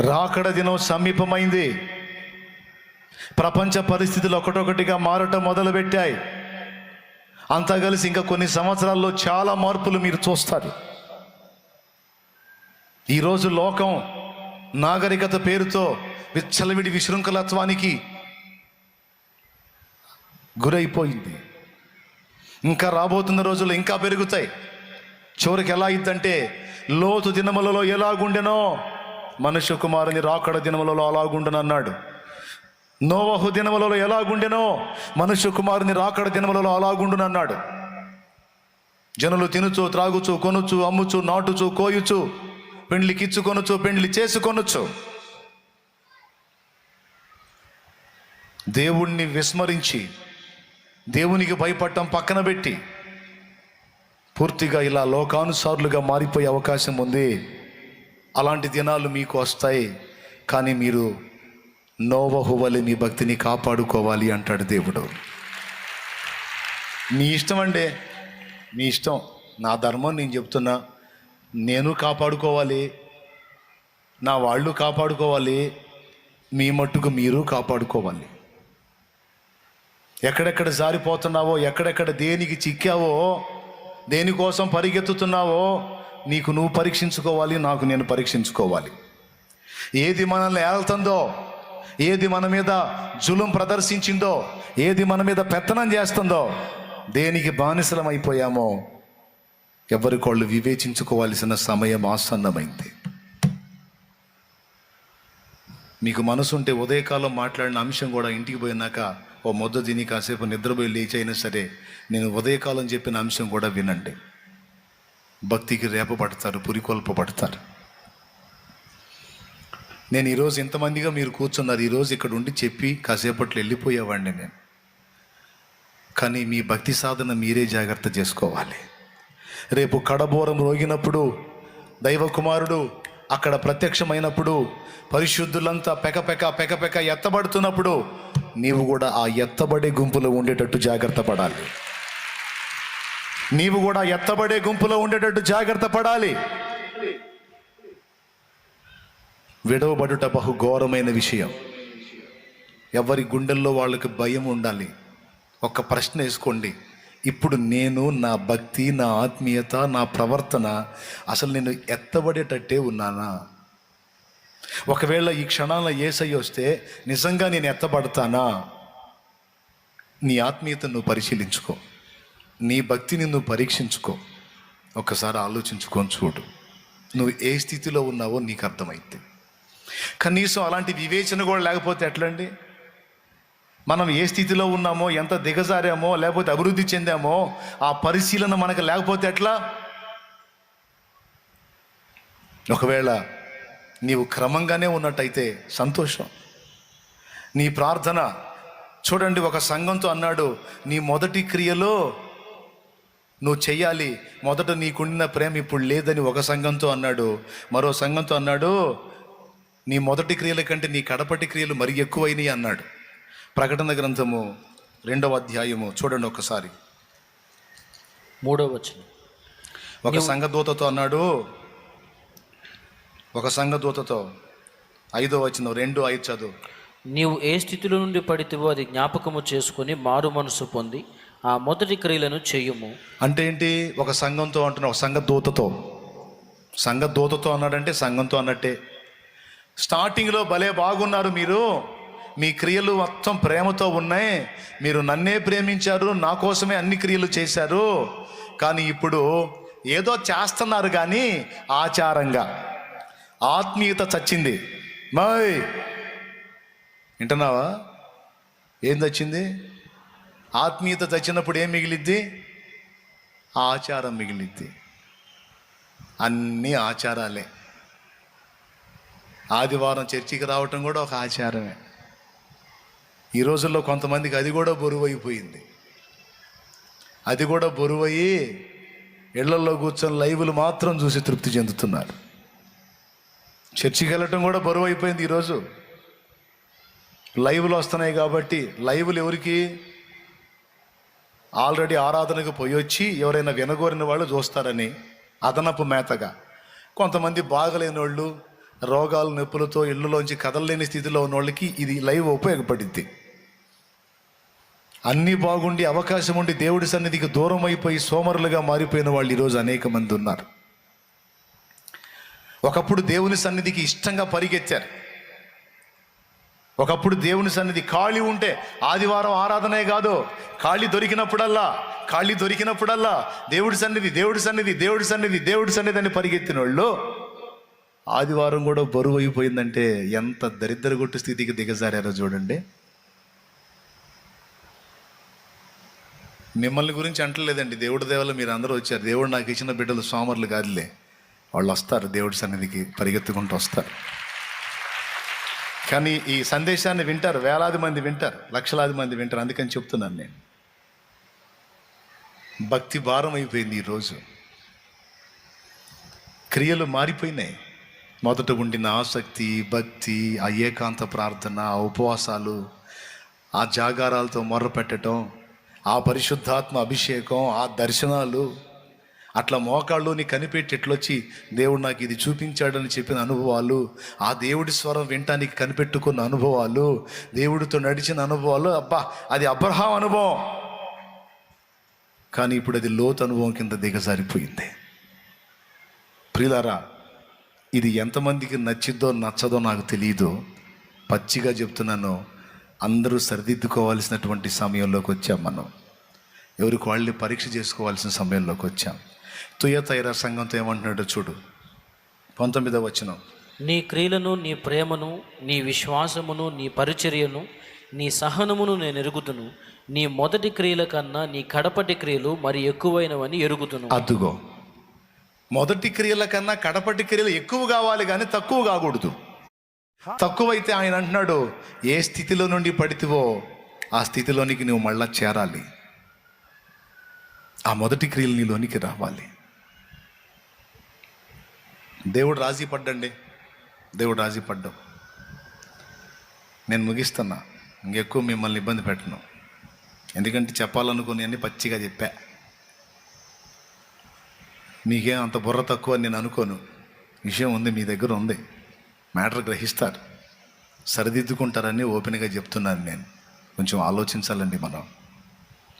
రాకడ దినం సమీపమైంది. ప్రపంచ పరిస్థితులు ఒకటొకటిగా మారటం మొదలుపెట్టాయి. అంతా కలిసి ఇంకా కొన్ని సంవత్సరాల్లో చాలా మార్పులు మీరు చూస్తారు. ఈరోజు లోకం నాగరికత పేరుతో విచ్చలవిడి విశృంఖలత్వానికి గురైపోయింది. ఇంకా రాబోతున్న రోజులు ఇంకా పెరుగుతాయి. చివరికి ఎలా అయిందంటే లోతు దినములలో ఎలాగుండెనో మనుష్య కుమారుని రాకడ దినములలో అలాగుండను అన్నాడు. నోవహు దినములలో ఎలాగుండెనో మనుష్య కుమారుని రాకడ దినములలో అలాగుండును అన్నాడు. జనులు తినుచు త్రాగుచు కొనుచు అమ్ముచు నాటుచు కోయుచు పెండ్లి కిచ్చుకొనుచు పెండ్లి చేసుకొనుచు. దేవుణ్ణి విస్మరించి దేవునికి భయపడటం పక్కన పెట్టి పూర్తిగా ఇలా లోకానుసారులుగా మారిపోయే అవకాశం ఉంది. అలాంటి దినాలు మీకు వస్తాయి కానీ మీరు నోవహువలి మీ భక్తిని కాపాడుకోవాలి అంటాడు దేవుడు. మీ ఇష్టం అండి మీ ఇష్టం. నా ధర్మం నేను చెప్తున్నా నేను కాపాడుకోవాలి నా వాళ్ళు కాపాడుకోవాలి మీ మట్టుకు మీరు కాపాడుకోవాలి. ఎక్కడెక్కడ జారిపోతున్నావో ఎక్కడెక్కడ దేనికి చిక్కావో దేనికోసం పరిగెత్తుతున్నావో నీకు నువ్వు పరీక్షించుకోవాలి నాకు నేను పరీక్షించుకోవాలి. ఏది మనల్ని ఏళ్తుందో ఏది మన మీద జులుం ప్రదర్శించిందో ఏది మన మీద పెత్తనం చేస్తుందో దేనికి బానిసలం అయిపోయామో ఎవరికోళ్ళు వివేచించుకోవాల్సిన సమయం ఆసన్నమైంది. మీకు మనసు ఉంటే ఉదయకాలం మాట్లాడిన అంశం కూడా ఇంటికి పోయినాక ఓ మొద్దు తిని కాసేపు నిద్రపోయి లేచి అయినా సరే నేను ఉదయకాలం చెప్పిన అంశం కూడా వినండి. భక్తికి రేపబడతారు పురికొల్పబడతారు. నేను ఈరోజు ఇంతమందిగా మీరు కూర్చున్నారు ఈరోజు ఇక్కడ ఉండి చెప్పి కాసేపట్లో వెళ్ళిపోయేవాడిని నేను. కానీ మీ భక్తి సాధన మీరే జాగ్రత్త చేసుకోవాలి. రేపు కడబోరం రోగినప్పుడు దైవకుమారుడు అక్కడ ప్రత్యక్షమైనప్పుడు పరిశుద్ధులంతా పెకపెక పెకపెక ఎత్తబడుతున్నప్పుడు నీవు కూడా ఆ ఎత్తబడే గుంపులో ఉండేటట్టు జాగ్రత్త పడాలి. నీవు కూడా ఎత్తబడే గుంపులో ఉండేటట్టు జాగ్రత్త పడాలి. విడవబడుట బహు ఘోరమైన విషయం. ఎవరి గుండెల్లో వాళ్ళకి భయం ఉండాలి. ఒక ప్రశ్న వేసుకోండి. ఇప్పుడు నేను నా భక్తి నా ఆత్మీయత నా ప్రవర్తన అసలు నేను ఎత్తబడేటట్టే ఉన్నానా? ఒకవేళ ఈ క్షణాల ఏసై వస్తే నిజంగా నేను ఎత్తబడతానా? నీ ఆత్మీయతను పరిశీలించుకో. నీ భక్తిని నువ్వు పరీక్షించుకో. ఒకసారి ఆలోచించుకొని చూడు. నువ్వు ఏ స్థితిలో ఉన్నావో నీకు అర్థమైంది కనీసం అలాంటి వివేచన కూడా లేకపోతే ఎట్లండి? మనం ఏ స్థితిలో ఉన్నామో ఎంత దిగజారామో లేకపోతే అభివృద్ధి చెందామో ఆ పరిశీలన మనకు లేకపోతే ఎట్లా? ఒకవేళ నీవు క్రమంగానే ఉన్నట్టయితే సంతోషం. నీ ప్రార్థన చూడండి ఒక సంఘంతో అన్నాడు నీ మొదటి క్రియలో నువ్వు చెయ్యాలి. మొదట నీకుండిన ప్రేమ ఇప్పుడు లేదని ఒక సంఘంతో అన్నాడు. మరో సంఘంతో అన్నాడు నీ మొదటి క్రియల కంటే నీ కడపటి క్రియలు మరి ఎక్కువైనవి అన్నాడు. ప్రకటన గ్రంథము రెండవ అధ్యాయము చూడండి ఒకసారి. మూడో వచనం. ఒక సంఘదూతతో అన్నాడు ఒక సంఘదూతతో. ఐదో వచ్చిన రెండు ఐదు చదువు. నీవు ఏ స్థితిలో నుండి పడితేవో అది జ్ఞాపకము చేసుకొని మారు మనసు పొంది ఆ మొదటి క్రియలను చేయము. అంటే ఏంటి? ఒక సంఘంతో అంటున్నా ఒక సంఘ దూతతో. సంఘ దూతతో అన్నాడంటే సంఘంతో అన్నట్టే. స్టార్టింగ్లో భలే బాగున్నారు మీరు. మీ క్రియలు మొత్తం ప్రేమతో ఉన్నాయి. మీరు నన్నే ప్రేమించారు నా కోసమే అన్ని క్రియలు చేశారు. కానీ ఇప్పుడు ఏదో చేస్తున్నారు కానీ ఆచారంగా. ఆత్మీయత చచ్చింది. మై! వింటున్నావా? ఏం చచ్చింది? ఆత్మీయత చచ్చినప్పుడు ఏం మిగిలిద్ది? ఆచారం మిగిలిద్ది. అన్నీ ఆచారాలే. ఆదివారం చర్చికి రావటం కూడా ఒక ఆచారమే. ఈ రోజుల్లో కొంతమందికి అది కూడా బరువైపోయింది. అది కూడా బరువయ్యి ఇళ్ళలో కూర్చొని లైవ్లు మాత్రం చూసి తృప్తి చెందుతున్నారు. చర్చికి వెళ్ళటం కూడా బరువు అయిపోయింది ఈరోజు లైవ్లు వస్తున్నాయి కాబట్టి లైవ్లు ఎవరికి? ఆల్రెడీ ఆరాధనకు పోయి వచ్చి ఎవరైనా వినగోరిన వాళ్ళు చూస్తారని అదనపు మేతగా. కొంతమంది బాగలేని వాళ్ళు రోగాలు నొప్పులతో ఇళ్ళలోంచి కదలలేని స్థితిలో ఉన్న వాళ్ళకి ఇది లైవ్ ఉపయోగపడింది అన్నీ బాగుండి అవకాశం ఉండి దేవుడి సన్నిధికి దూరం అయిపోయి సోమరులుగా మారిపోయిన వాళ్ళు ఈరోజు అనేక మంది ఉన్నారు. ఒకప్పుడు దేవుని సన్నిధికి ఇష్టంగా పరిగెత్తారు. ఒకప్పుడు దేవుని సన్నిధి ఖాళీ ఉంటే ఆదివారం ఆరాధనే కాదు. ఖాళీ దొరికినప్పుడల్లా ఖాళీ దొరికినప్పుడల్లా దేవుడి సన్నిధి దేవుడి సన్నిధి దేవుడి సన్నిధి దేవుడి సన్నిధి అని పరిగెత్తిన వాళ్ళు ఆదివారం కూడా బరువు అయిపోయిందంటే ఎంత దరిద్ర కొట్టు స్థితికి దిగజారారో చూడండి. మిమ్మల్ని గురించి అంటలేదండి. దేవుడి దేవల మీరు అందరూ వచ్చారు. దేవుడు నాకు ఇచ్చిన బిడ్డలు సోమరులు కాదులే. వాళ్ళు వస్తారు దేవుడి సన్నిధికి పరిగెత్తుకుంటూ వస్తారు. కానీ ఈ సందేశాన్ని వింటారు వేలాది మంది వింటారు లక్షలాది మంది వింటారు అందుకని చెప్తున్నాను నేను. భక్తి భారం అయిపోయింది ఈరోజు క్రియలు మారిపోయినాయి. మొదట ఉండిన ఆసక్తి భక్తి ఆ ఏకాంత ప్రార్థన ఆ ఉపవాసాలు ఆ జాగారాలతో మొర్ర పెట్టడం ఆ పరిశుద్ధాత్మ అభిషేకం ఆ దర్శనాలు అట్లా మోకాళ్ళుని కనిపెట్టి ఎట్లొచ్చి దేవుడు నాకు ఇది చూపించాడని చెప్పిన అనుభవాలు ఆ దేవుడి స్వరం వినటానికి కనిపెట్టుకున్న అనుభవాలు దేవుడితో నడిచిన అనుభవాలు అబ్బా అది అబ్రహాం అనుభవం. కానీ ఇప్పుడు అది లోతు అనుభవం కింద దిగజారిపోయింది. ప్రియులారా ఇది ఎంతమందికి నచ్చిద్దో నచ్చదో నాకు తెలియదు పచ్చిగా చెప్తున్నాను అందరూ సరిదిద్దుకోవాల్సినటువంటి సమయంలోకి వచ్చాం మనం. ఎవరికి వాళ్ళని పరీక్ష చేసుకోవాల్సిన సమయంలోకి వచ్చాం. తుయ తైరా సంఘంతో ఏమంటున్నాడో చూడు. పంతొమ్మిదవ వచనం. నీ క్రియలను నీ ప్రేమను నీ విశ్వాసమును నీ పరిచర్యను నీ సహనమును నేను ఎరుగుతును నీ మొదటి క్రియల కన్నా నీ కడపటి క్రియలు మరి ఎక్కువైనవని ఎరుగుతును అద్దుగో మొదటి క్రియల కన్నా కడపటి క్రియలు ఎక్కువ కావాలి కానీ తక్కువ కాకూడదు. తక్కువైతే ఆయన అంటున్నాడు ఏ స్థితిలో నుండి పడితివో ఆ స్థితిలోనికి నువ్వు మళ్ళా చేరాలి. ఆ మొదటి క్రియలు నీలోనికి రావాలి. దేవుడు రాజీ పడ్డండి. దేవుడు రాజీ పడ్డం. నేను ముగిస్తున్నా. ఇంకెక్కువ మిమ్మల్ని ఇబ్బంది పెట్టను. ఎందుకంటే చెప్పాలనుకుని అన్ని పచ్చిగా చెప్పా. మీకేం అంత బుర్ర తక్కువ అని నేను అనుకోను. విషయం ఉంది మీ దగ్గర ఉంది. మ్యాటర్ గ్రహిస్తారు. సరిదిద్దుకుంటారని ఓపెన్గా చెప్తున్నాను నేను. కొంచెం ఆలోచించాలండి మనం.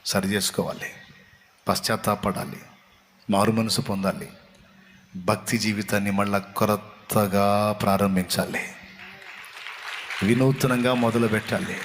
సరి చేసుకోవాలి. పశ్చాత్తాపడాలి. మారు మనసు పొందాలి. భక్తి జీవితాన్ని మళ్ళా కొరతగా ప్రారంభించాలి. వినూత్నంగా మొదలు పెట్టాలి